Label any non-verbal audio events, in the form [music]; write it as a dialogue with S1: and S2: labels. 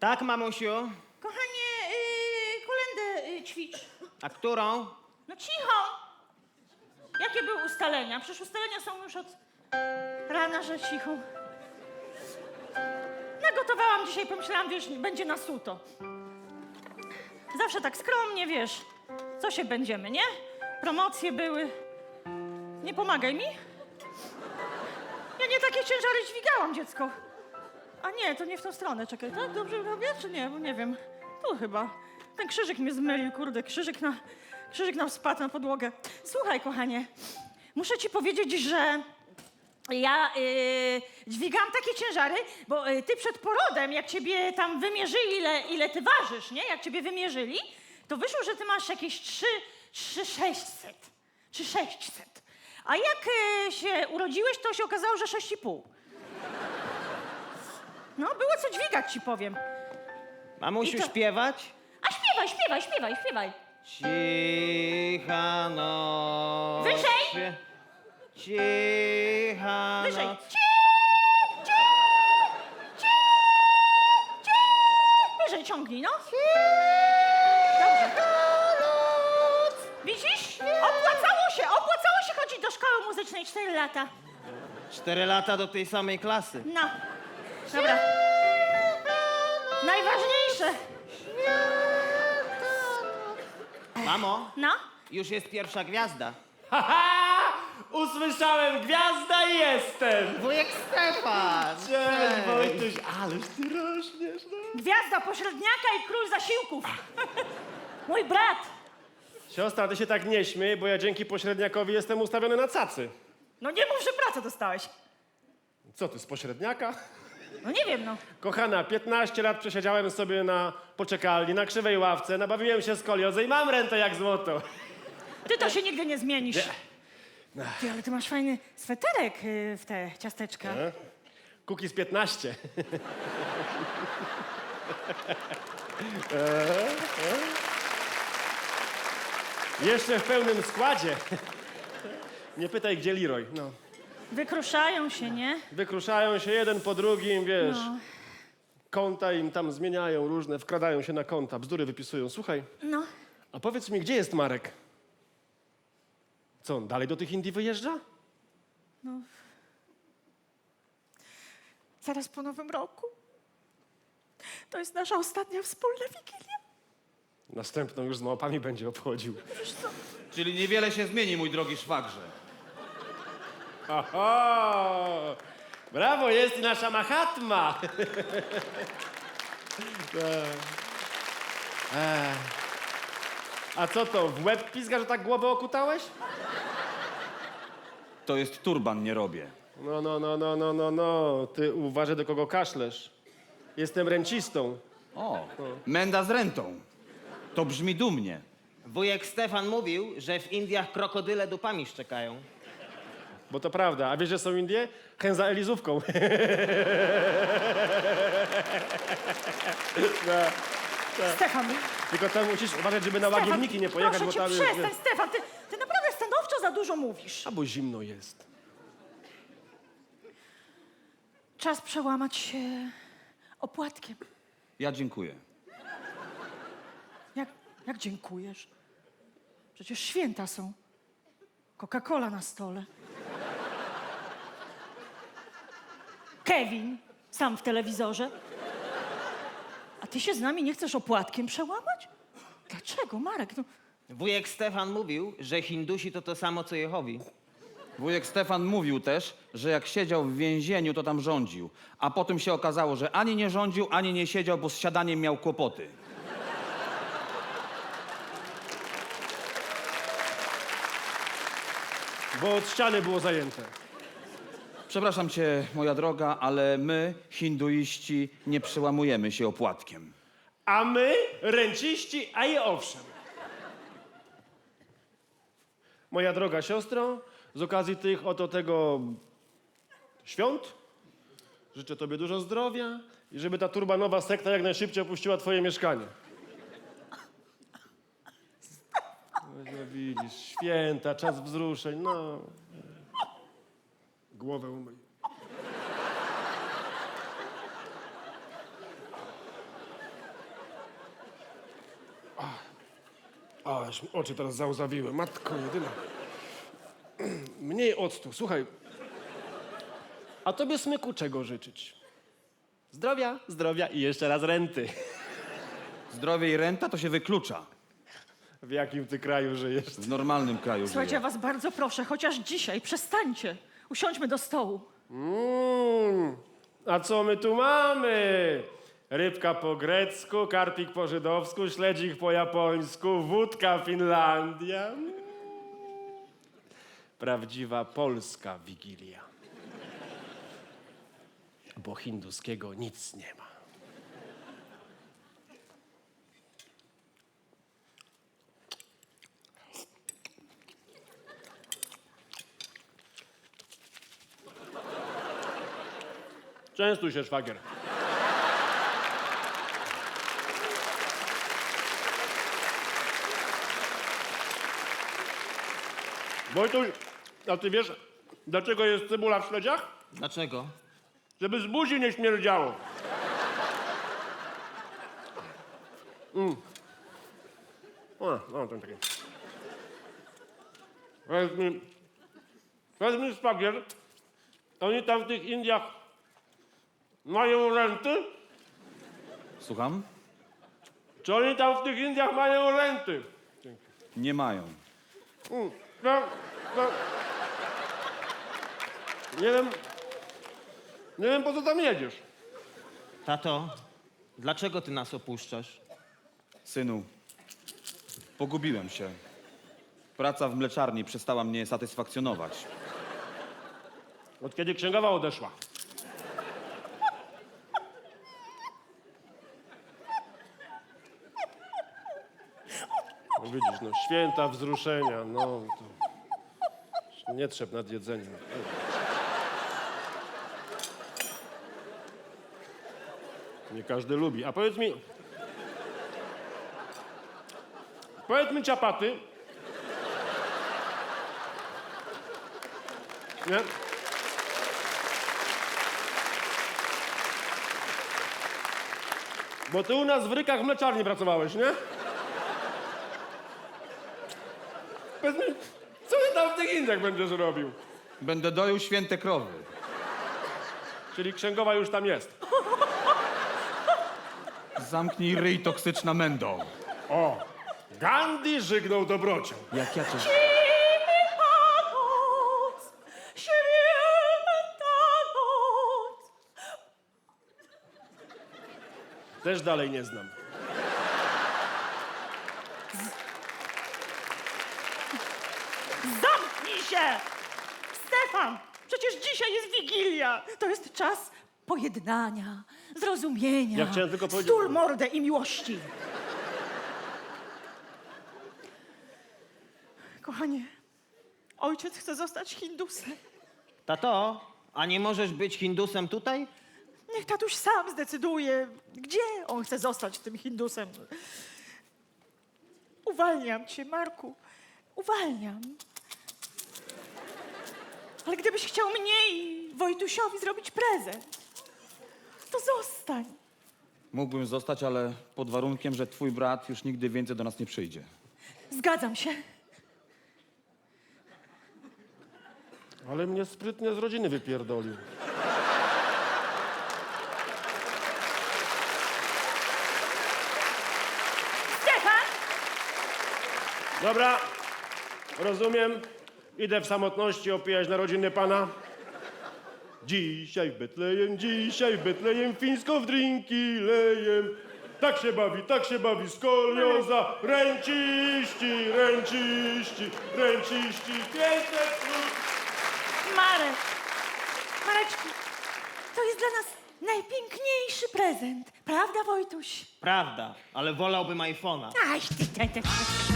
S1: Tak, mamusiu?
S2: Kochanie, yy, kolendę yy, ćwicz.
S1: A którą?
S2: No cicho! Jakie były ustalenia? Przecież ustalenia są już od rana, że cicho. Nagotowałam dzisiaj, pomyślałam, wiesz, będzie na suto. Zawsze tak skromnie, wiesz, co się będziemy, nie? Promocje były. Nie pomagaj mi. Ja nie takie ciężary dźwigałam, dziecko. A nie, to nie w tą stronę, czekaj, tak? Dobrze robię, czy nie? Bo nie wiem. Tu chyba. Ten krzyżyk mnie zmylił, kurde, krzyżyk na, krzyżyk nam spadł na podłogę. Słuchaj, kochanie, muszę ci powiedzieć, że ja yy, dźwigam takie ciężary, bo yy, ty przed porodem, jak ciebie tam wymierzyli, ile, ile ty ważysz, nie? Jak ciebie wymierzyli, to wyszło, że ty masz jakieś 3, 3 600 czy 600. A jak yy, się urodziłeś, to się okazało, że 6,5. No, było co dźwigać, ci powiem.
S1: Mamusiu,
S2: I to-
S1: śpiewać?
S2: A śpiewaj, śpiewaj, śpiewaj, śpiewaj.
S1: Cicha noc.
S2: Wyżej!
S1: Cicha
S2: Wyżej.
S1: noc.
S2: Cie, cie, cie, cie. Wyżej ciągnij, no. Dobrze. Widzisz? Opłacało się, opłacało się chodzić do szkoły muzycznej 4 lata.
S1: Cztery lata do tej samej klasy.
S2: No. Dobra. Najważniejsze.
S3: Mamo,
S2: No.
S3: już jest pierwsza gwiazda.
S4: Haha! Usłyszałem gwiazda i jestem!
S1: Wujek Stefan!
S4: Cześć, Wojtuś, ależ ty rośniesz, no.
S2: Gwiazda pośredniaka i król zasiłków. [laughs] Mój brat.
S4: Siostra, ty się tak nie śmiej, bo ja dzięki pośredniakowi jestem ustawiony na cacy.
S2: No nie mów, że pracę dostałeś.
S4: Co ty, z pośredniaka?
S2: No nie wiem, no.
S4: Kochana, 15 lat przesiedziałem sobie na poczekalni, na krzywej ławce, nabawiłem się skoliozy i mam rentę jak złoto.
S2: Ty to się nigdy nie zmienisz.
S4: Nie.
S2: Ty, ale ty masz fajny sweterek y, w te ciasteczka.
S4: Kuki z 15. E? Jeszcze w pełnym składzie. Nie pytaj, gdzie Leroy. No.
S2: Wykruszają się, nie?
S4: Wykruszają się jeden po drugim, wiesz.
S2: No.
S4: Konta im tam zmieniają różne, wkradają się na konta, bzdury wypisują. Słuchaj,
S2: No.
S4: a powiedz mi, gdzie jest Marek? Co, on dalej do tych Indii wyjeżdża?
S2: Zaraz po nowym roku. To jest nasza ostatnia wspólna wigilia.
S4: Następną już z małpami będzie obchodził.
S5: Czyli niewiele się zmieni, mój drogi szwagrze.
S4: Oho! Brawo, jest i nasza Mahatma! Ech. A co to, w łeb pizga, że tak głowę okutałeś?
S5: To jest turban, nie robię.
S4: No, no, no, no, no, no, no. Ty uważaj, do kogo kaszlesz. Jestem rencistą.
S5: O, menda z rentą. To brzmi dumnie.
S1: Wujek Stefan mówił, że w Indiach krokodyle dupami szczekają.
S4: Bo to prawda. A wiesz, że są Indie? Chęć za Elizówką. [laughs]
S2: Stefan,
S4: Tylko tam musisz uważać, żeby na
S2: Stefan,
S4: łagiewniki nie pojechać,
S2: proszę
S4: bo
S2: cię,
S4: tam jest...
S2: przestań, Stefan. Ty, ty naprawdę stanowczo za dużo mówisz.
S4: A bo zimno jest.
S2: Czas przełamać się opłatkiem.
S5: Ja dziękuję.
S2: Jak, jak dziękujesz? Przecież święta są. Coca-Cola na stole. Kevin, sam w telewizorze. A ty się z nami nie chcesz opłatkiem przełamać? Dlaczego, Marek? No,
S1: Wujek Stefan mówił, że Hindusi to to samo co Jehowi.
S5: Wujek Stefan mówił też, że jak siedział w więzieniu, to tam rządził. A potem się okazało, że ani nie rządził, ani nie siedział, bo z siadaniem miał kłopoty.
S4: Bo od ściany było zajęte.
S5: Przepraszam cię, moja droga, ale my, hinduiści, nie przełamujemy się opłatkiem.
S4: A my, renciści, a i owszem. Moja droga siostro, z okazji tych oto tego świąt życzę tobie dużo zdrowia i żeby ta turbanowa sekta jak najszybciej opuściła twoje mieszkanie. No widzisz, święta, czas wzruszeń, no głowę umyj. A, aż mi oczy teraz załzawiły. Matko jedyna. Mniej octu. Słuchaj. A tobie, Smyku, czego życzyć? Zdrowia, zdrowia i jeszcze raz renty.
S5: Zdrowie i renta to się wyklucza.
S4: W jakim ty kraju żyjesz?
S5: W normalnym kraju
S2: Słuchajcie, ja was bardzo proszę, chociaż dzisiaj przestańcie. Usiądźmy do stołu.
S4: Mm, a co my tu mamy? Rybka po grecku, karpik po żydowsku, śledzik po japońsku, wódka Finlandia. Prawdziwa polska wigilia. Bo hinduskiego nic nie ma. Częstuj się, szwagier. Wojtuś, a ty wiesz, dlaczego jest cebula w śledziach?
S1: Dlaczego?
S4: Żeby z buzi nie śmierdziało. Mm. O, o, ten taki. Szwagier, oni tam w tych Indiach mają renty?
S5: Słucham?
S4: Czy oni tam w tych Indiach mają renty?
S5: Nie mają.
S4: Mm, No, no. Nie wiem, nie wiem po co tam jedziesz.
S1: Tato, dlaczego ty nas opuszczasz?
S5: Synu, pogubiłem się. Praca w mleczarni przestała mnie satysfakcjonować.
S4: Od kiedy księgowa odeszła? Widzisz, no święta wzruszenia, no to nie trzeba nad jedzeniem. Nie każdy lubi. A powiedz mi, powiedz mi ciapaty. Nie? Bo ty u nas w Rykach mleczarni pracowałeś, nie? Co ty tam w tych Indiach będziesz robił?
S5: Będę doił święte krowy.
S4: Czyli księgowa już tam jest.
S5: Zamknij ryj, toksyczna mendo.
S4: O, Gandhi żygnął dobrocią.
S5: Jak ja cię...
S2: Noc, święta noc.
S4: Też dalej nie znam.
S2: Zamknij się! Stefan, przecież dzisiaj jest Wigilia. To jest czas pojednania, zrozumienia.
S4: Ja chciałem tylko powiedzieć-
S2: Stul mordę i miłości. Kochanie, ojciec chce zostać Hindusem.
S1: Tato, a nie możesz być Hindusem tutaj?
S2: Niech tatuś sam zdecyduje, gdzie on chce zostać tym Hindusem. Uwalniam cię, Marku. Uwalniam. Ale gdybyś chciał mnie i Wojtusiowi zrobić prezent, to zostań.
S5: Mógłbym zostać, ale pod warunkiem, że twój brat już nigdy więcej do nas nie przyjdzie.
S2: Zgadzam się.
S4: Ale mnie sprytnie z rodziny wypierdolił.
S2: Stefan!
S4: Dobra, rozumiem. Idę w samotności opijać narodziny pana. Dzisiaj w Betlejem, dzisiaj w Betlejem, fińsko w drinki lejem. Tak się bawi, tak się bawi skolioza. Ręciści, ręciści, ręciści, 500 plus.
S2: Marek! Mareczku, to jest dla nas najpiękniejszy prezent. Prawda, Wojtuś?
S1: Prawda, ale wolałbym iPhone'a.
S2: Aj, ty, ty, ty.